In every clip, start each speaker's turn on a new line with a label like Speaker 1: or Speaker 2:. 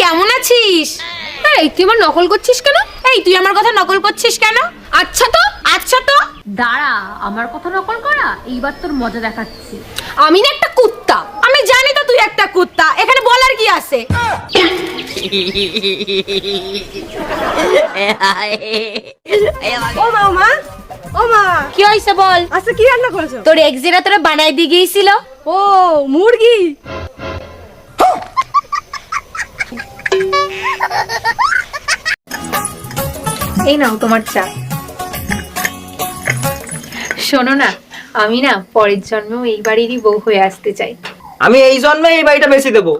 Speaker 1: কেমন আছিস? এই তুই আমার নকল করছিস কেন? এই তুই আমার কথা নকল করছিস কেন? আচ্ছা তো আচ্ছা তো।
Speaker 2: দাঁড়া আমার কথা নকল করা? এইবার তোর মজা দেখাচ্ছি।
Speaker 1: আমি না একটা কুত্তা। আমি জানি তো তুই একটা কুত্তা। এখানে বলার কি আছে?
Speaker 3: ও মা ও মা।
Speaker 1: কি হয়েছে বল?
Speaker 3: আচ্ছা কি রান্না করেছ?
Speaker 1: তোর এক্সিরা তোরা বানাই দিয়ে গিয়েছিল।
Speaker 3: ও মুরগি?
Speaker 2: এই নাও তোমার চা। শোনো না আমি না পরের জন্মেও এই বাড়িরই বউ হয়ে আসতে চাই।
Speaker 4: আমি এই জন্মে এই বাড়িটা বেশি দেবো।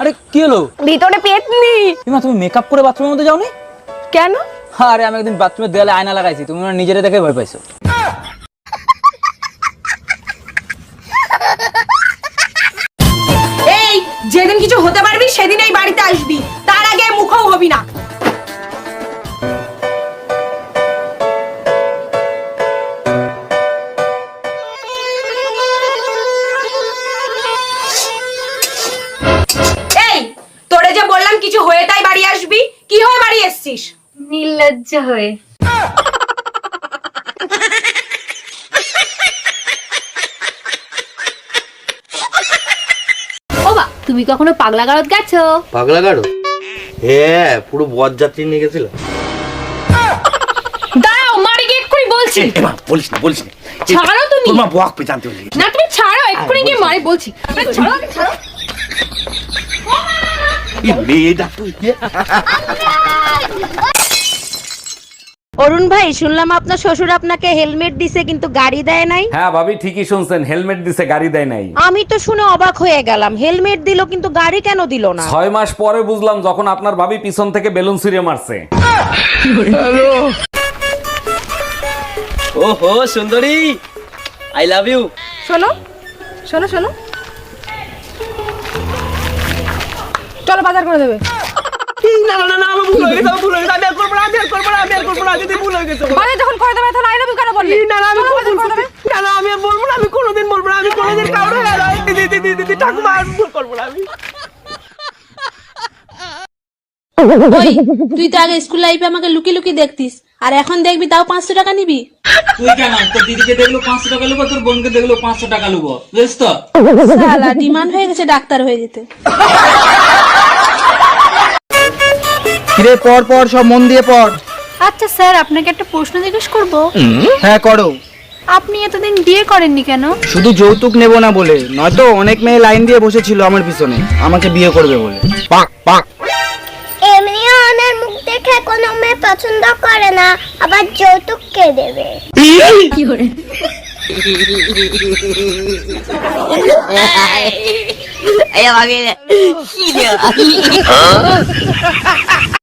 Speaker 5: আরে কি হলো?
Speaker 3: ভিতরে পেতনি
Speaker 5: ইমা তুমি মেকআপ করে বাথরুমের মধ্যে যাওনি?
Speaker 3: কেন?
Speaker 5: আরে, আমি একদিন বাথরুমের দেয়ালে আয়না লাগাইছি, তুমি নিজেরে দেখে ভয় পাইছো।
Speaker 1: এই, যেদিন কিছু হতে পারবি সেদিন এই বাড়িতে আসবি। তার আগে মুখও হবি না। এই, তোরে যে বললাম কিছু হয়ে তাই বাড়ি আসবি, কি হয়ে বাড়ি এসছিস?
Speaker 2: নির্লজ্জ হয়ে। ও তুমি কখনো পাগলা গারদ গেছো?
Speaker 6: পাগলা গাড়ো হ্যাঁ পুরো বরযাত্রী নিয়ে গেছিল।
Speaker 2: দাঁড়াও মারি গিয়ে এক্ষুনি বলছি।
Speaker 6: মা বলিস না বলিস না।
Speaker 2: ছাড়ো তুমি।
Speaker 6: তোর মা বক পে জানতে পারলি।
Speaker 2: না তুমি ছাড়ো এক্ষুনি গিয়ে মারি বলছি। আরে ছাড়ো ছাড়ো।
Speaker 6: এই মেয়েটা তুই।
Speaker 7: অরুণ ভাই শুনলাম আপনার শ্বশুর আপনাকে হেলমেট দিছে কিন্তু গাড়ি দেয় নাই।
Speaker 8: হ্যাঁ ভাবি ঠিকই শুনছেন হেলমেট দিছে গাড়ি দেয় নাই।
Speaker 7: আমি তো শুনে অবাক হয়ে গেলাম হেলমেট দিল কিন্তু গাড়ি কেন দিল না?
Speaker 8: ছয় মাস পরে বুঝলাম যখন আপনার ভাবি পিছন থেকে বেলুন ছিঁড়ে মারছে।
Speaker 4: ওহো সুন্দরী। আই লাভ ইউ
Speaker 3: শোনো শোনো শোনো। চলো বাজার করে দেবে।
Speaker 4: না না না আমি ভুল হয়ে গেছে ভুল হয়ে গেছে যদি ভুল হয়ে গেছে
Speaker 3: যখন করে দেবে তখন আই লাভ ইউ কেন বললি?
Speaker 4: না না আমি। না না আমি আর বলব না আমি কোনোদিন বলব না আমি কোনোদিন কাউরে দিদি দিদি দিদি ঠাকুমা আর ভুল করব না আমি।
Speaker 7: ওই তুই তো আগে স্কুল লাইফে আমাকে লুকি লুকি দেখতিস আর এখন দেখবি তাও পাঁচশো টাকা নিবি?
Speaker 5: তুই কেন? তোর দিদিকে দেখল পাঁচশো টাকা লুবো তোর বোনকে দেখল পাঁচশো টাকা লুবো বুঝছ তো?
Speaker 7: সালা ডিমান্ড হয়ে গেছে ডাক্তার হয়ে যেতে।
Speaker 9: কিরে পর পর সব মন দিয়ে পড়।
Speaker 2: আচ্ছা স্যার আপনাকে একটা প্রশ্ন জিজ্ঞেস করব।
Speaker 9: হ্যাঁ করো।
Speaker 2: আপনি এতদিন বিয়ে করেননি কেন?
Speaker 9: শুধু যৌতুক নেব না বলে নয়তো অনেক মেয়ে লাইন দিয়ে বসেছিল আমার পিছনে আমাকে বিয়ে করবে বলে।
Speaker 10: এমনিও আমার মুখ দেখে কোনো মেয়ে পছন্দ করে না আবার যৌতুক কে দেবে?
Speaker 7: এই!